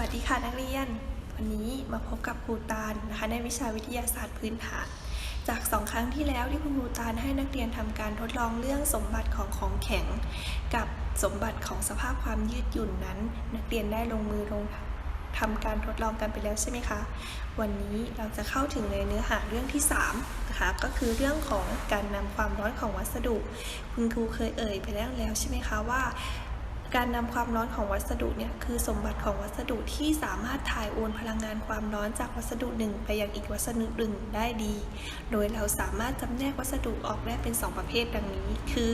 วัสดีค่ะนักเรียน วันนี้มาพบกับครูตาลนะคะในวิชาวิทยาศาสตร์พื้นฐาน จากสองครั้งที่แล้วที่คุณครูตาลให้นักเรียนทำการทดลองเรื่องสมบัติของของแข็ง กับสมบัติของสภาพความยืดหยุ่นนั้น นักเรียนได้ลงมือลงทำการทดลองกันไปแล้วใช่ไหมคะ วันนี้เราจะเข้าถึงในเนื้อหาเรื่องที่3นะคะก็คือเรื่องของการนำความร้อนของวัสดุ คุณครูเคยเอ่ยไปแล้วแล้วใช่ไหมคะว่า การนำความร้อนของวัสดุเนี่ยคือสมบัติของวัสดุที่สามารถถ่ายโอนพลังงานความร้อนจากวัสดุหนึ่งไปยังอีกวัสดุหนึ่งได้ดี โดยเราสามารถจำแนกวัสดุออกได้เป็น 2 ประเภทดังนี้ คือ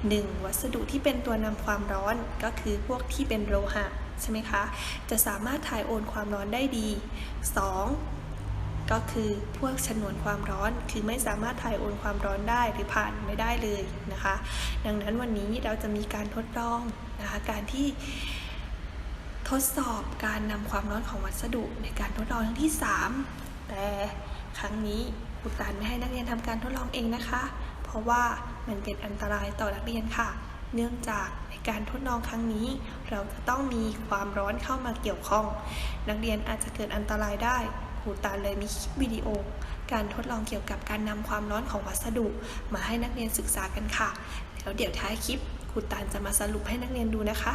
1. วัสดุที่เป็นตัวนำความร้อนก็คือพวกที่เป็นโลหะใช่ไหมคะ จะสามารถถ่ายโอนความร้อนได้ดี 2. ก็คือพวกฉนวนความร้อน คือไม่สามารถถ่ายโอนความร้อนได้หรือผ่านไม่ได้เลยนะคะ ดังนั้นวันนี้เราจะมีการทดลองนะคะการที่ทดสอบการนำความร้อนของวัสดุในการทดลองครั้งที่ 3 แต่ครั้งนี้ครูตันไม่ให้นักเรียนทำการทดลองเองนะคะ เพราะว่ามันเป็นอันตรายต่อนักเรียนค่ะ เนื่องจากในการทดลองครั้งนี้ เราจะต้องมีความร้อนเข้ามาเกี่ยวข้อง นักเรียนอาจจะเกิดอันตรายได้ ครูตาเลยมีคลิปวิดีโอ การทดลองเกี่ยวกับการนำความร้อนของวัสดุ มาให้นักเรียนศึกษากันค่ะ แล้วเดี๋ยวท้ายคลิปครูตาลจะมาสรุปให้นักเรียนดูนะคะ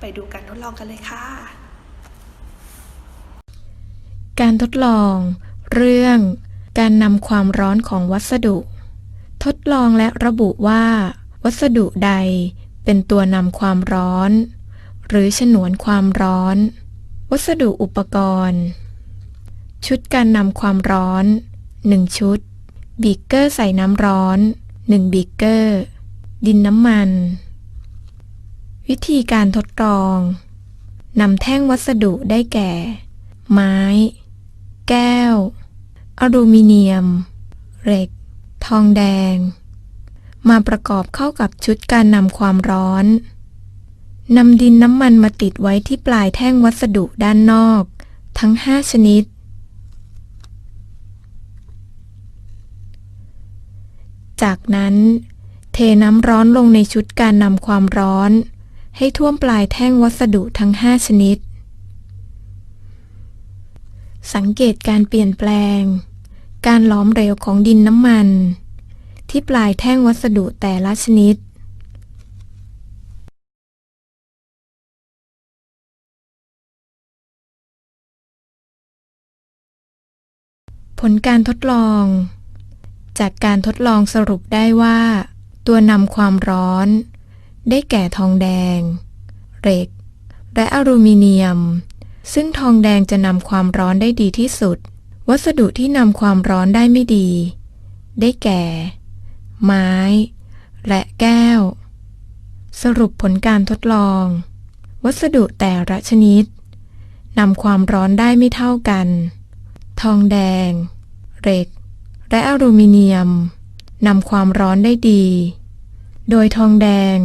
ไปดูการทดลองกันเลยค่ะ การทดลอง เรื่อง การนำความร้อนของวัสดุ ทดลองและระบุว่า วัสดุใดเป็นตัวนำความร้อน หรือฉนวนความร้อน วัสดุอุปกรณ์ ชุดการนำความร้อน 1 ชุด บีกเกอร์ใส่น้ำร้อน 1 บีกเกอร์ ดินน้ำมัน วิธีการทดลองนำแท่งวัสดุได้แก่ ไม้ แก้ว อลูมิเนียม เหล็ก ทองแดง มาประกอบเข้ากับชุดการนำความร้อนนำดินน้ำมันมาติดไว้ที่ปลายแท่งวัสดุด้านนอก ทั้ง 5 ชนิด จากนั้น เทน้ำร้อนลงในชุดการนำความร้อน ให้ท่วมปลายแท่งวัสดุทั้ง 5 ชนิด สังเกตการเปลี่ยนแปลง การหลอมเหลวของดินน้ำมัน ที่ปลายแท่งวัสดุแต่ละชนิดผลการทดลอง จากการทดลองสรุปได้ว่า ตัวนำความร้อน ได้แก่ทองแดง เหล็ก และอลูมิเนียม ซึ่งทองแดงจะนำความร้อนได้ดีที่สุด วัสดุที่นำความร้อนได้ไม่ดี ได้แก่ ไม้ และแก้ว สรุปผลการทดลอง วัสดุแต่ละชนิดนำความร้อนได้ไม่เท่ากัน ทองแดง เหล็ก และอลูมิเนียมนำความร้อนได้ดี โดยทองแดง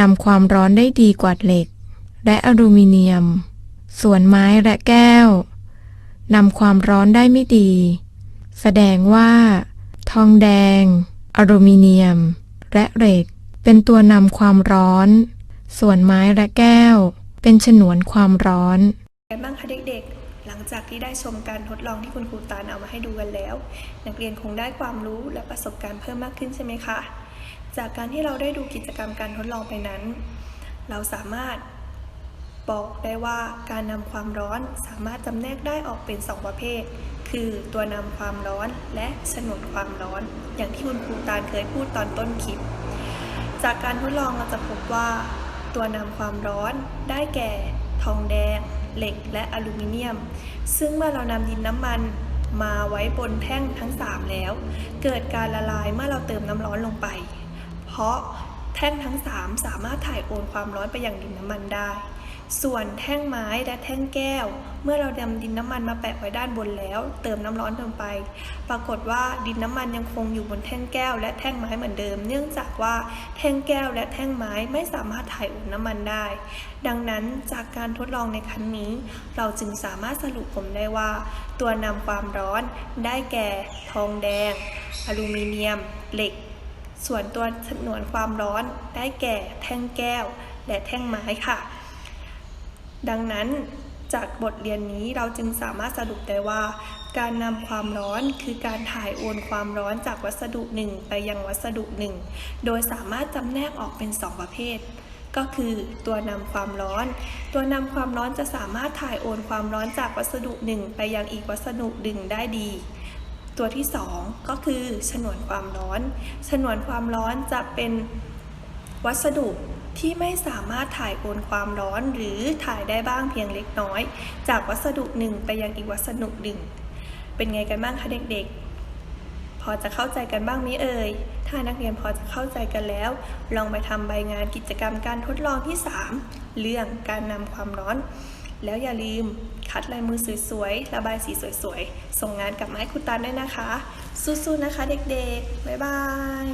นำความร้อนได้ดีกว่าเหล็ก และอลูมิเนียม ส่วนไม้และแก้วนำความร้อนได้ไม่ดี แสดงว่า ทองแดง อลูมิเนียม และเหล็ก เป็นตัวนำความร้อน ส่วนไม้และแก้ว เป็นฉนวนความร้อนไงบ้างคะเด็กๆ จากที่ได้ชมการทดลองที่คุณครูตาลเอามาให้ดูกันแล้ว นักเรียนคงได้ความรู้และประสบการณ์เพิ่มมากขึ้นใช่ไหมคะ จากการที่เราได้ดูกิจกรรมการทดลองไปนั้น เราสามารถบอกได้ว่าการนำความร้อนสามารถจำแนกได้ออกเป็น 2 ประเภท คือตัวนำความร้อนและฉนวนความร้อน อย่างที่คุณครูตาลเคยพูดตอนต้นคลิป จากการทดลองเราจะพบว่า ตัวนำความร้อนได้แก่ ทองแดง เหล็กและอลูมิเนียม ซึ่งเมื่อเรานำดินน้ำมันมาไว้บนแท่งทั้ง 3 แล้ว เกิดการละลายเมื่อเราเติมน้ำร้อนลงไป เพราะแท่งทั้ง 3 สามารถถ่ายโอนความร้อนไปยังดินน้ำมันได้ ส่วนแท่งไม้และแท่งแก้ว เมื่อเรานำดินน้ำมันมาแปะไว้ด้านบนแล้ว เติมน้ำร้อนลงไป ปรากฏว่าดินน้ำมันยังคงอยู่บนแท่งแก้ว และแท่งไม้เหมือนเดิม เนื่องจากว่าแท่งแก้วและแท่งไม้ไม่สามารถถ่ายโอนน้ำมันได้ ดังนั้นจากการทดลองในครั้งนี้ เราจึงสามารถสรุปผลได้ว่า ตัวนำความร้อนได้แก่ ทองแดง อลูมิเนียม เหล็ก ส่วนตัวฉนวนความร้อนได้แก่ แท่งแก้ว และแท่งไม้ค่ะ ดังนั้นจากบทเรียนนี้เราจึงสามารถสรุปได้ว่า การนำความร้อนคือการถ่ายโอนความร้อนจากวัสดุหนึ่งไปยังวัสดุหนึ่งโดยสามารถจำแนกออกเป็น 2 ประเภท ก็คือตัวนำความร้อน ตัวนำความร้อนจะสามารถถ่ายโอนความร้อนจากวัสดุหนึ่งไปยังอีกวัสดุหนึ่งได้ดี ตัวที่ 2 ก็คือ ฉนวนความร้อน ฉนวนความร้อนจะเป็นวัสดุ ที่ไม่สามารถถ่ายโอนความร้อนหรือถ่ายได้บ้างเพียงเล็กน้อย จากวัสดุหนึ่งไปยังอีกวัสดุหนึ่ง เป็นไงกันบ้างคะเด็กๆ พอจะเข้าใจกันบ้างไหมเอ่ย ถ้านักเรียนพอจะเข้าใจกันแล้ว ลองไปทำใบงานกิจกรรมการทดลองที่ 3 เรื่องการนำความร้อน แล้วอย่าลืมคัดลายมือสวยๆ ระบายสีสวยๆ ส่งงานกลับมาให้คุณตาด้วยนะคะ สู้ๆนะคะเด็กๆ บ๊ายบาย